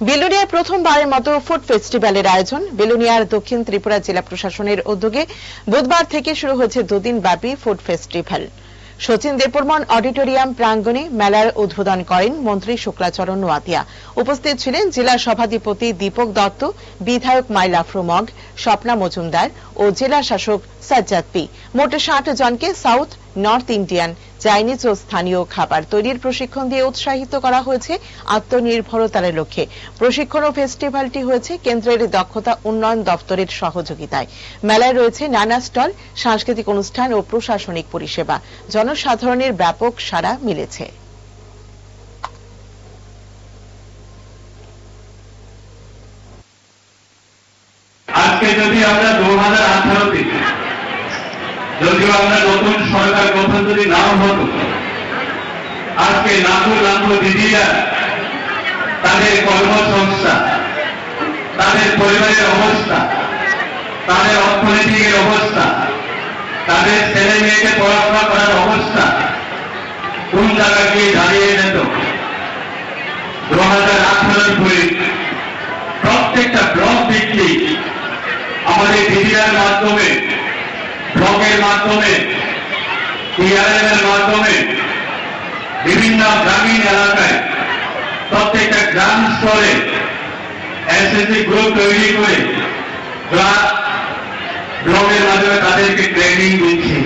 বেলুনিয়ায় প্রথমবারের মতো ফুড ফেস্টিভ্যালের আয়োজন। বেলুনিয়ার দক্ষিণ ত্রিপুরা জেলা প্রশাসনের উদ্যোগে বুধবার থেকে শুরু হয়েছে দুদিন ব্যাপী food festival. Sachin Debbarman auditorium প্রাঙ্গণে মেলার উদ্বোধন করেন মন্ত্রী শুক্লাচরণ নোয়াতিয়া। উপস্থিত ছিলেন জেলা সভাধিপতি দীপক দত্ত, বিধায়ক মাইলাফরু মগ স্বপ্না মজুমদার ও জেলা শাসক সাজ্জাদ পি। মোট ষাট জনকে সাউথ নর্থ ইন্ডিয়ান চাইনিজ ও স্থানীয় খাবার তৈরির প্রশিক্ষণ দিয়ে উৎসাহিত করা হয়েছে আত্মনির্ভরতার লক্ষ্যে। প্রশিক্ষণ ও ফেস্টিভ্যালটি হয়েছে কেন্দ্রের দক্ষতা উন্নয়ন দপ্তরের সহযোগিতায়। মেলায় রয়েছে নানা স্টল, সাংস্কৃতিক অনুষ্ঠান ও প্রশাসনিক পরিষেবা। জনসাধারণের ব্যাপক সাড়া মিলেছে। আজকে যদি আমরা যদিও আমরা নতুন সরকার গঠন যদি নাও হতো, আজকে লাখো লাখো দিদিরা তাদের কর্মসংস্থান তাদের পরিবারের অবস্থা, তাদের অর্থনৈতিকের অবস্থা, তাদের ছেলে মেয়েকে পড়াশোনা করার অবস্থা কোন জায়গায় গিয়ে দাঁড়িয়ে যেত? দু হাজার আঠারোর পরে প্রত্যেকটা ব্লক ভিত্তিক আমাদের ডিজিটাল মাধ্যমে ব্লকের মাধ্যমে ডিআরএম এর মাধ্যমে, বিভিন্ন গ্রামীণ এলাকায়, প্রত্যেকটা গ্রাম স্তরে এসএসসি গ্রুপ তৈরি করে ব্লক ব্লকের মাধ্যমে তাদেরকে ট্রেনিং দিচ্ছি।